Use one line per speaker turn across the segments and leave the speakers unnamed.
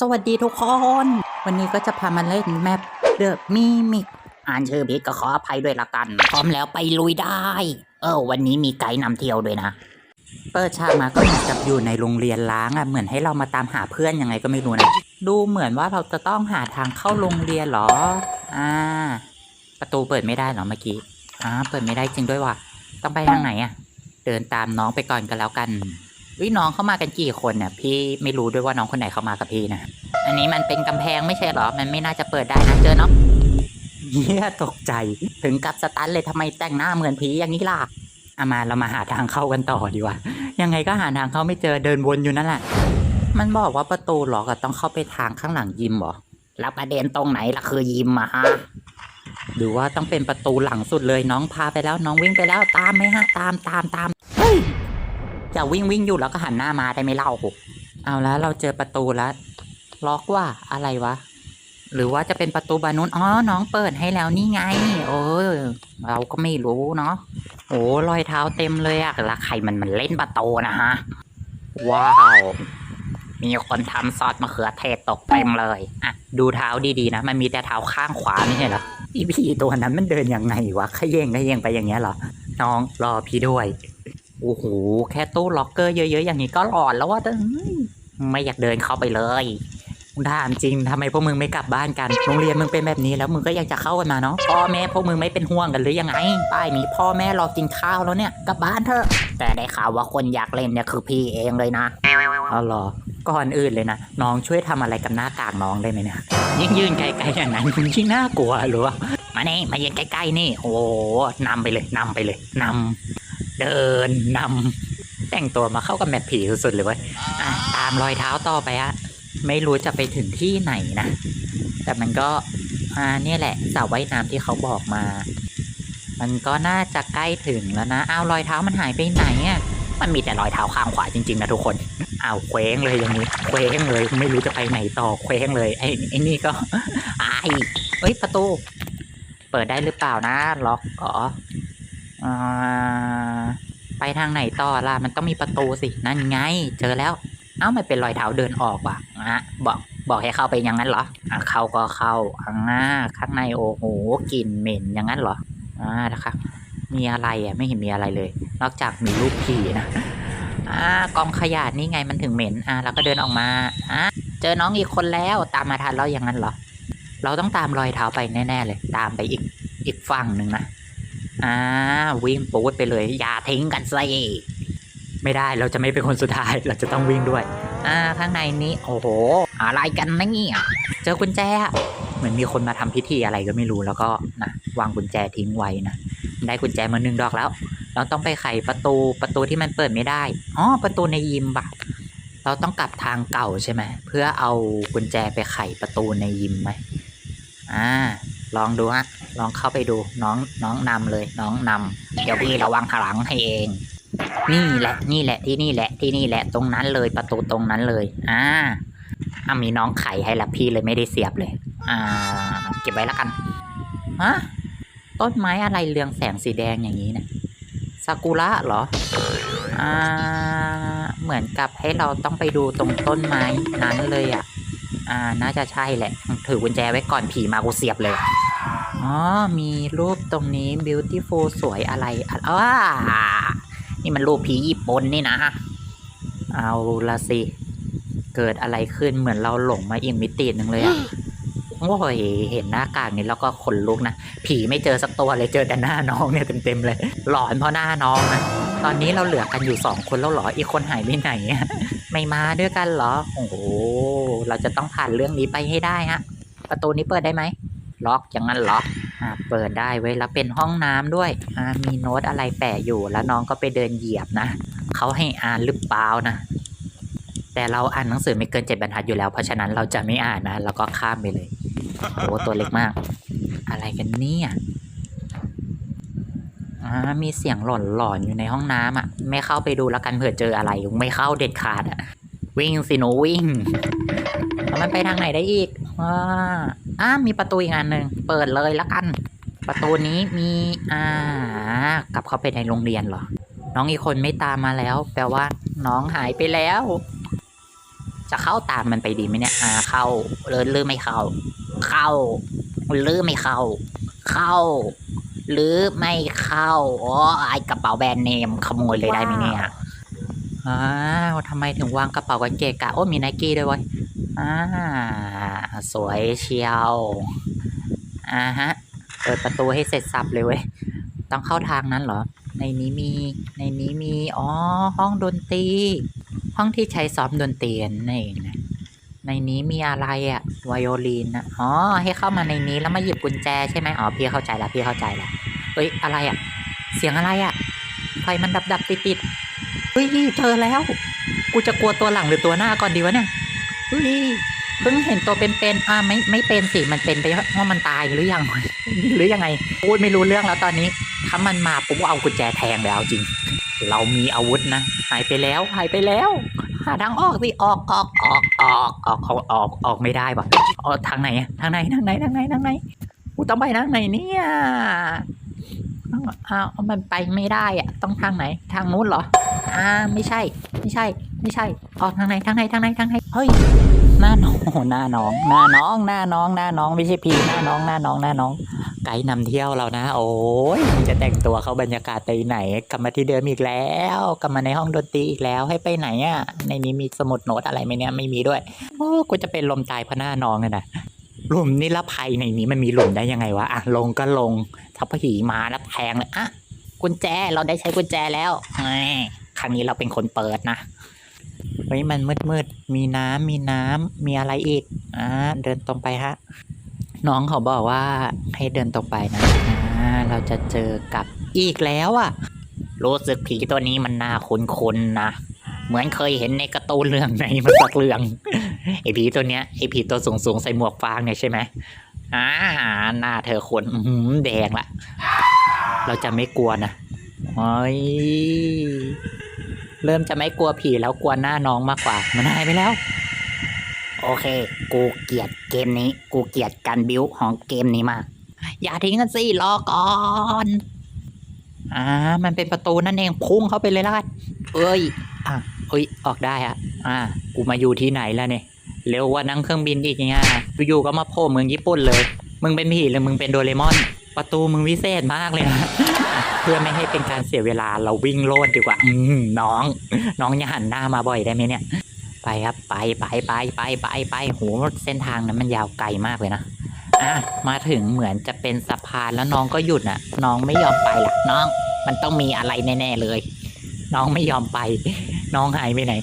สวัสดีทุกคน วันนี้ก็จะพามาเล่นแมปเดอะมิมิกอ่านชื่อผิดก็ขออภัยด้วยละกัน พร้อมแล้วไปลุยได้ เออ วันนี้มีไกด์นำเที่ยวด้วยนะ เปิดฉากมาก็เหมือนกับอยู่ในโรงเรียนล้างอะ่ะ เหมือนให้เรามาตามหาเพื่อนยังไงก็ไม่รู้นะ ดูเหมือนว่าเราจะต้องหาทางเข้าโรงเรียนหรอ อ่า ประตูเปิดไม่ได้หรอเมื่อกี้ อ่า เปิดไม่ได้จริงด้วยว่ะ ต้องไปทางไหนอะ่ะ เดินตามน้องไปก่อนก็แล้วกัน วิน้องเข้ามากันกี่คนเนี่ยพี่ไม่รู้ด้วยว่าน้องคนไหนเข้ามากับพี่นะ อันนี้มันเป็นกำแพงไม่ใช่เหรอ มันไม่น่าจะเปิดได้นะเจอเน้องเฮียตกใจถึงกับสตันเลยทำไมแต่งหน้าเหมือนผีอย่างนี้ล่ะเอามาเรามาหาทางเข้ากันต่อดีกว่า ยังไงก็หาทางเข้าไม่เจอเดินวนอยู่นั่นแหละ มันบอกว่าประตูหรอกต้องเข้าไปทางข้างหลังยิมหรอแล้วประเด็นตรงไหนล่ะคือยิมอะฮะหรือว่าต้องเป็นประตูหลังสุดเลยน้องพาไปแล้วน้องวิ่งไปแล้วตามไหมฮะตามตามตาม เฮ้ยจะวิ่งวิ่งอยู่แล้วก็หันหน้ามาได้ไหมเล่าเอาแล้วเราเจอประตูแล้ว ล็อกว่าอะไรวะ หรือว่าจะเป็นประตูบานนู้นอ๋อน้องเปิดให้แล้วนี่ไง โอ้เราก็ไม่รู้เนาะโอ้รอยเท้าเต็มเลยอะแล้วใครมันมันเล่นประตูนะฮะ ว้าว มีคนทำซอสมะเขือเทศตกเต็มเลยอะดูเท้าดีๆนะ มันมีแต่เท้าข้างขวาไม่ใช่เหรออีพีตัวนั้นมันเดินยังไงวะขย่งขย่งไปอย่างเงี้ยเหรอ น้องรอพี่ด้วย โอ้โห แค่ตู้ล็อกเกอร์เยอะๆ อย่างนี้ก็หลอนแล้วว่าไม่อยากเดินเข้าไปเลยถามจริงทำไมพวกมึงไม่กลับบ้านกัน โรงเรียนมึงเป็นแบบนี้แล้วมึงก็อยากจะเข้ากันมาเนาะ พ่อแม่พวกมึงไม่เป็นห่วงกันหรือยังไง ป้ายนี้พ่อแม่รอกินข้าวแล้วเนี่ย กลับบ้านเถอะ แต่ได้ข่าวว่าคนอยากเล่นเนี่ยคือพี่เองเลยนะเอาหรอ ก่อนอื่นเลยนะ น้องช่วยทำอะไรกับหน้ากากน้องได้ไหมเนี่ย ยิ่งยืนไกลๆอย่างนั้นยิ่งน่ากลัวหรือวะมานี่มายืนใกล้ๆนี่ โอ้โหนำไปเลยนำไปเลยนำ เดินนำแต่งตัวมาเข้ากับแมปผีสุดๆเลยเว้ยอะตามรอยเท้าต่อไปอะไม่รู้จะไปถึงที่ไหนนะ แต่มันก็อ่าเนี่ยแหละสระว่ายน้ำที่เขาบอกมา มันก็น่าจะใกล้ถึงแล้วนะอ้าวรอยเท้ามันหายไปไหนอะมันมีแต่รอยเท้าข้างขวาจริงๆนะทุกคนอ้าวเคว้งเลยอย่างนี้เคว้งเลยไม่รู้จะไปไหนต่อเคว้งเลยไอ้ไอ้นี่ก็ไอ้เอ้ยประตู เปิดได้หรือเปล่านะ ล็อกอ๋ออ่า ไปทางไหนต่อล่ะ มันต้องมีประตูสิ นั่นไง เจอแล้ว เอ้ามันเป็นรอยเท้าเดินออกว่ะอะบอก บอกให้เข้าไปอย่างนั้นเหรออะเข้าก็เข้าอ่าข้างในโอ้โหกลิ่นเหม็นอย่างนั้นเหรอ อ่า นะครับ มีอะไรอะ ไม่เห็นมีอะไรเลย นอกจากมีรูปผีนะ อ่ากองขยะนี่ไงมันถึงเหม็น อ่าเราก็เดินออกมา อะเจอน้องอีกคนแล้ว ตามมาทันแล้วอย่างนั้นเหรอ เราต้องตามรอยเท้าไปแน่ ๆ เลย ตามไปอีก อีกฝั่งหนึ่งนะ อ่าวิ่งปูดไปเลย อย่าทิ้งกันสิไม่ได้เราจะไม่เป็นคนสุดท้ายเราจะต้องวิ่งด้วย อ่าข้างในนี้ โอ้โห อะไรกันนะเนี่ยเจอกุญแจเหมือนมีคนมาทำพิธีอะไรก็ไม่รู้แล้วก็นะวางกุญแจทิ้งไว้นะได้กุญแจมาหนึ่งดอกแล้ว เราต้องไปไขประตูประตูที่มันเปิดไม่ได้อ๋อประตูในยิมบะเราต้องกลับทางเก่าใช่ไหมเพื่อเอากุญแจไปไขประตูในยิมไหมอ่า ลองดูฮะ ลองเข้าไปดูน้องน้องนำเลย น้องนำเดี๋ยวพี่ระวังหลังให้เอง นี่แหละนี่แหละที่นี่แหละที่นี่แหละตรงนั้นเลยประตูตรงนั้นเลย อ่าอ่ามีน้องไข่ให้ละพี่เลยไม่ได้เสียบเลย อ่า เก็บไว้แล้วกันฮะต้นไม้อะไรเรืองแสงสีแดงอย่างนี้เนะซากุระเหรอ อ่า เหมือนกับให้เราต้องไปดูตรงต้นไม้นั้นเลยอะ อ่า น่าจะใช่แหละ ถือกุญแจไว้ก่อนผีมากูเสียบเลย อ๋อ มีรูปตรงนี้ beautiful สวยอะไรอะอ้านี่มันรูปผีญี่ปุ่นนี่นะ เอาละสิ เกิดอะไรขึ้นเหมือนเราหลงมาอีกมิติหนึ่งเลยอะโอ้ยเห็นหน้ากากนี้แล้วก็ขนลุกนะ ผีไม่เจอสักตัวเลยเจอแต่หน้าน้องเนี่ยเต็มๆเลย หลอนเพราะหน้าน้องนะตอนนี้เราเหลือกันอยู่สองคนแล้วหรออีกคนหายไปไหนอะ ไม่มาด้วยกันเหรอ โอ้โห เราจะต้องผ่านเรื่องนี้ไปให้ได้ฮะ ประตูนี้เปิดได้ไหม ล็อกอย่างนั้นเหรอ อ่า เปิดได้เว้ยแล้วเป็นห้องน้ำด้วย อ่า มีโน้ตอะไรแปะอยู่ แล้วน้องก็ไปเดินเหยียบนะ เขาให้อ่านหรือเปล่านะ แต่เราอ่านหนังสือไม่เกินเจ็ดบรรทัดอยู่แล้ว เพราะฉะนั้นเราจะไม่อ่านนะ แล้วก็ข้ามไปเลย โอ้ตัวเล็กมาก อะไรกันเนี่ย อ่ามีเสียงหลอนหลอนๆอยู่ในห้องน้ำอะ ไม่เข้าไปดูแล้วกันเผื่อเจออะไรไม่เข้าเด็ดขาดอะ วิ่งสิหนูวิ่งแล้วมันไปทางไหนได้อีกว้าอ่ามีประตูอีกอันหนึ่งเปิดเลยแล้วกัน ประตูนี้มีอ่ากลับเข้าไปในโรงเรียนเหรอ น้องอีกคนไม่ตามมาแล้ว แปลว่า น้องหายไปแล้ว จะเข้าตามมันไปดีไหมเนี่ย อ่าเข้าหรือหรือไม่เข้า เข้าหรือไม่เข้า เข้า หรือไม่เข้าอ๋อไอกระเป๋าแบรนด์เนมขโมยเลยได้ไหมเนี่ยอ้าวทำไมถึงวางกระเป๋ากันเกะกะโอ้มีไนกี้ด้วยเว้ยอ่าสวยเชียวอ่าฮะเปิดประตูให้เสร็จสับเลยเว้ยต้องเข้าทางนั้นเหรอ ในนี้มี ในนี้มี อ๋อ ห้องดนตรี ห้องที่ใช้ซ้อมดนตรีนั่นเองนะ ในนี้มีอะไรอะไวโอลินนะอ๋อ ให้เข้ามาในนี้แล้วมาหยิบกุญแจใช่ไหมอ๋อ พี่เข้าใจละพี่เข้าใจละ เอ้ย อะไรอะเสียงอะไรอะไฟมันดับดับติดติดเฮ้ย เจอแล้ว กูจะกลัวตัวหลังหรือตัวหน้าก่อนดีวะเนี่ย เฮ้ย เพิ่งเห็นตัวเป็นๆอ่าไม่ ไม่เป็นสิ มันเป็นไปว่ามันตายหรือยัง หรือยังไงพูดไม่รู้เรื่องแล้วตอนนี้ ถ้ามันมาปุ๊บเอากุญแจแทงเลยเอาจริง เรามีอาวุธนะ หายไปแล้ว หายไปแล้ว หาทางออกสิ ออกออกออกออกออกออกออกออกไม่ได้ปะออกทางไหนอะทางไหน ทางไหน ทางไหน ทางไหนกูต้องไปทางไหนเนี่ย อ้าวมันไปไม่ได้อะต้องทางไหนทางนู้นเหรอ อ่าไม่ใช่ ไม่ใช่ ไม่ใช่ ออกทางไหนทางไหนทางไหนทางไหนเฮ้ยหน้าน้องหน้าน้อง หน้าน้อง หน้าน้อง หน้าน้อง ไม่ใช่พี่ หน้าน้อง หน้าน้อง หน้าน้อง ไกด์นำเที่ยวเรานะ โอ้ยจะแต่งตัวเข้าบรรยากาศไปไหน กลับมาที่เดิมอีกแล้ว กลับมาในห้องดนตรีอีกแล้ว ให้ไปไหนอะ ในนี้มีสมุดโน้ตอะไรไหมเนี่ย ไม่มีด้วย โอ้ กูจะเป็นลมตายเพราะหน้าน้องอะนะ หลุมนิรภัยในนี้มันมีหลุมได้ยังไงวะอะลงก็ลงถ้าผีมาแล้วแทงเลยอะกุญแจเราได้ใช้กุญแจแล้วครั้งนี้เราเป็นคนเปิดนะเฮ้ยมันมืดมืดมีน้ำมีน้ำมีอะไรอีกอ่าเดินตรงไปฮะน้องเขาบอกว่าให้เดินตรงไปนะอ่าเราจะเจอกับอีกแล้วอะ่ะรู้สึกผีตัวนี้มันน่าคุ้นๆนะเหมือนเคยเห็นในกร์ตูนเรื่องไหนมาสักเรื่อง ไอผีตัวเนี้ยไอผีตัวสูงๆใส่หมวกฟางเนี่ยใช่ไหมอ่าหน้าเธอคนอื้อหือแดงละ เราจะไม่กลัวนะโอ้ยเริ่มจะไม่กลัวผีแล้วกลัวหน้าน้องมากกว่า มันหายไปแล้ว โอเค กูเกลียดเกมนี้ กูเกลียดการบิวของเกมนี้มาก อย่าทิ้งกันสิรอก่อนอ่ามันเป็นประตูนั่นเองพุ่งเข้าไปเลยละกันเอ้ยอะเอ้ยออกได้อะอ่า กูมาอยู่ที่ไหนแล้วเนี่ย เร็วกว่านั่งเครื่องบินอีกไงอยู่ๆก็มาโผล่เมืองญี่ปุ่นเลย มึงเป็นผีหรือมึงเป็นโดเรมอน ประตูมึงวิเศษมากเลยนะเพื่อไม่ให้เป็นการเสียเวลาเราวิ่งโลดดีกว่าอืมน้อง น้องอย่าหันหน้ามาบ่อยได้ไหมเนี่ย ไปครับไปไปไปไปไปไปโหเส้นทางนั้นมันยาวไกลมากเลยนะอะมาถึงเหมือนจะเป็นสะพานแล้วน้องก็หยุดน่ะ น้องไม่ยอมไปล่ะน้อง มันต้องมีอะไรแน่ๆเลย น้องไม่ยอมไป น้องหายไปไหน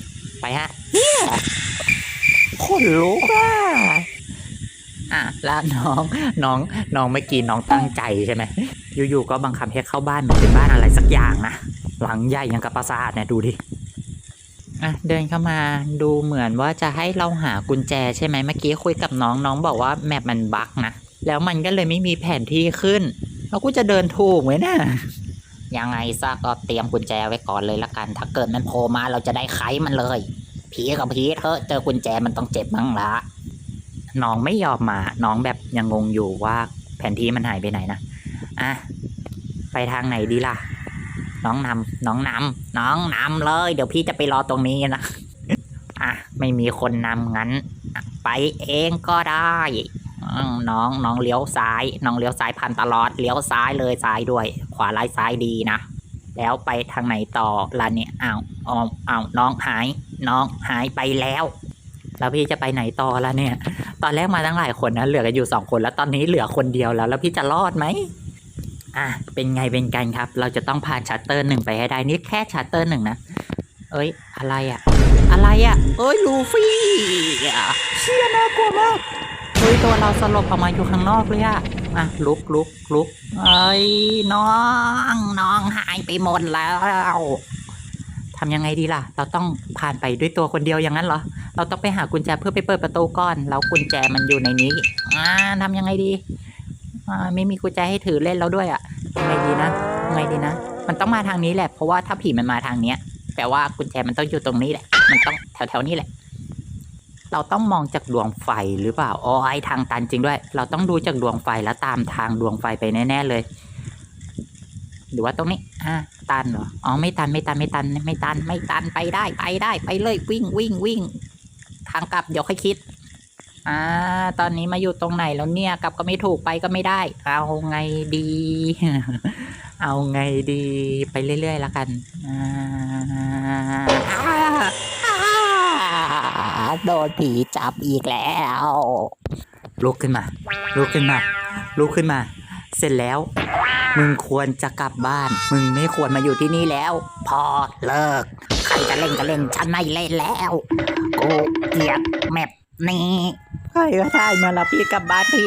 ไปฮะ เหี้ยคนลุกอะอะแล้วน้องน้องน้องเมื่อกี้น้องตั้งใจใช่ไหมอยู่ๆก็บังคับให้เข้าบ้านเหมือนเป็นบ้านอะไรสักอย่างนะหลังใหญ่ยังกับปราสาทเนี่ยดูดิอะเดินเข้ามาดูเหมือนว่าจะให้เราหากุญแจใช่ไหมเมื่อกี้คุยกับน้องน้องบอกว่าแมปมันบั๊กนะแล้วมันก็เลยไม่มีแผนที่ขึ้นแล้วกูจะเดินถูกไหมนะยังไงซะก็เตรียมกุญแจไว้ก่อนเลยละกัน ถ้าเกิดมันโผล่มาเราจะได้ไขมันเลย ผีกับผีเถอเจอกุญแจมันต้องเจ็บบ้างละน้องไม่ยอมมา น้องแบบยังงงอยู่ว่าแผนที่มันหายไปไหนนะ อะ ไปทางไหนดีล่ะ น้องนำน้องนำน้องนำเลย เดี๋ยวพี่จะไปรอตรงนี้นะ อะ ไม่มีคนนำงั้น ไปเองก็ได้น้องน้องเลี้ยวซ้าย น้องเลี้ยวซ้ายพันตลอด เลี้ยวซ้ายเลยซ้ายด้วย ขวาไล่ซ้ายดีนะ แล้วไปทางไหนต่อล่ะเนี่ยอ้าวอ้าวอ้าวน้องหาย น้องหายไปแล้วแล้วพี่จะไปไหนต่อล่ะเนี่ย ตอนแรกมาตั้งหลายคนนะเหลือกันอยู่สองคนแล้วตอนนี้เหลือคนเดียวแล้ว แล้วพี่จะรอดไหมอะเป็นไงเป็นกันครับ เราจะต้องผ่านชัตเตอร์หนึ่งไปให้ได้นี่แค่ชัตเตอร์หนึ่งนะเอ้ยอะไรอะอะไรอะเอ้ยลูฟี่เชี่ยน่ากลัวมากเฮ้ยตัวเราสลบออกมาอยู่ข้างนอกเลยอะ อะลุกลุกลุกเอ้ยน้องน้องหายไปหมดแล้วทำยังไงดีล่ะ เราต้องผ่านไปด้วยตัวคนเดียวอย่างนั้นเหรอ เราต้องไปหากุญแจเพื่อไปเปิดประตูก่อน แล้วกุญแจมันอยู่ในนี้ อ่าทำยังไงดี อ่าไม่มีกุญแจให้ถือเล่นแล้วด้วยอะยังไงดีนะยังไงดีนะ มันต้องมาทางนี้แหละ เพราะว่าถ้าผีมันมาทางเนี้ย แปลว่ากุญแจมันต้องอยู่ตรงนี้แหละ มันต้องแถวๆนี้แหละ เราต้องมองจากดวงไฟหรือเปล่าอ๋อไอทางตันจริงด้วย เราต้องดูจากดวงไฟแล้วตามทางดวงไฟไปแน่ๆเลย หรือว่าตรงนี้อ่าตันเหรออ๋อไม่ตันไม่ตันไม่ตันไม่ตันไม่ตันไปได้ไปได้ ไปเลยวิ่งวิ่งวิ่งทางกลับเดี๋ยวค่อยคิดอ่าตอนนี้มาอยู่ตรงไหนแล้วเนี่ยกลับก็ไม่ถูกไปก็ไม่ได้ เอาไงดี เอาไงดีไปเรื่อยๆแล้วกันอ่า โดนผีจับอีกแล้ว ลุกขึ้นมา ลุกขึ้นมา ลุกขึ้นมา เสร็จแล้ว มึงควรจะกลับบ้าน มึงไม่ควรมาอยู่ที่นี่แล้ว พอเลิก ใครจะเล่นก็เล่น ฉันไม่เล่นแล้ว กูเกลียดแมปนี้ใครก็ได้มารับพี่กลับบ้านที